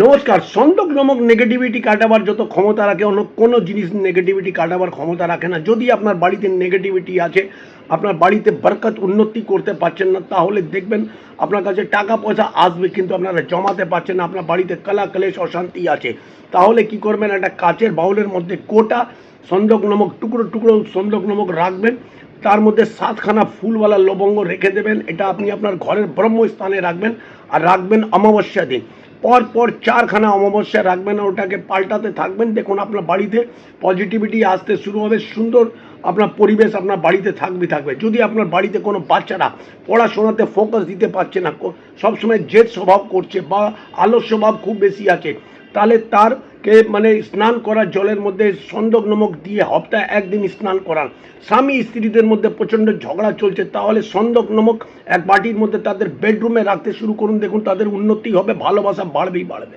নমস্কার নামক নেগেটিভিটি কাটাবার যত ক্ষমতা রাখে, অন্য কোনো জিনিস নেগেটিভিটি কাটাবার ক্ষমতা রাখে না। যদি আপনার বাড়িতে নেগেটিভিটি আছে, আপনার বাড়িতে বরকত উন্নতি করতে পারছেন না, তাহলে দেখবেন আপনার কাছে টাকা পয়সা আসবে, কিন্তু আপনারা জমাতে পারছেন না, আপনার বাড়িতে কলা, কলেশ, অশান্তি আছে। তাহলে কি করবেন? একটা কাচের বাউলের মধ্যে কোটা সন্দক নামক টুকরো টুকরো সন্দক নামক রাখবেন। তার মধ্যে সাতখানা ফুলওয়ালা লবঙ্গ রেখে দেবেন। এটা আপনি আপনার ঘরের ব্রহ্মস্থানে রাখবেন, আর রাখবেন অমাবস্যা দিন। পর পর চারখানা অমাবস্যা রাখবেন ওটাকে পাল্টাতে থাকবেন। দেখুন, আপনার বাড়িতে পজিটিভিটি আসতে শুরু হবে। সুন্দর আপনার পরিবেশ আপনার বাড়িতে থাকবে থাকবে। যদি আপনার বাড়িতে কোনো বাচ্চারা পড়াশোনাতে ফোকাস দিতে পারছে না, সবসময় জেদ স্বভাব করছে বা আলস্য স্বভাব খুব বেশি আছে, তাহলে তারকে মানে স্নান করা জলের মধ্যে সন্দক নমক দিয়ে হপ্তায় একদিন স্নান করান। স্বামী স্ত্রীদের মধ্যে প্রচণ্ড ঝগড়া চলছে, তাহলে সন্দক নমক এক বাটির মধ্যে তাদের বেডরুমে রাখতে শুরু করুন। দেখুন, তাদের উন্নতি হবে, ভালোবাসা বাড়বেই বাড়বে।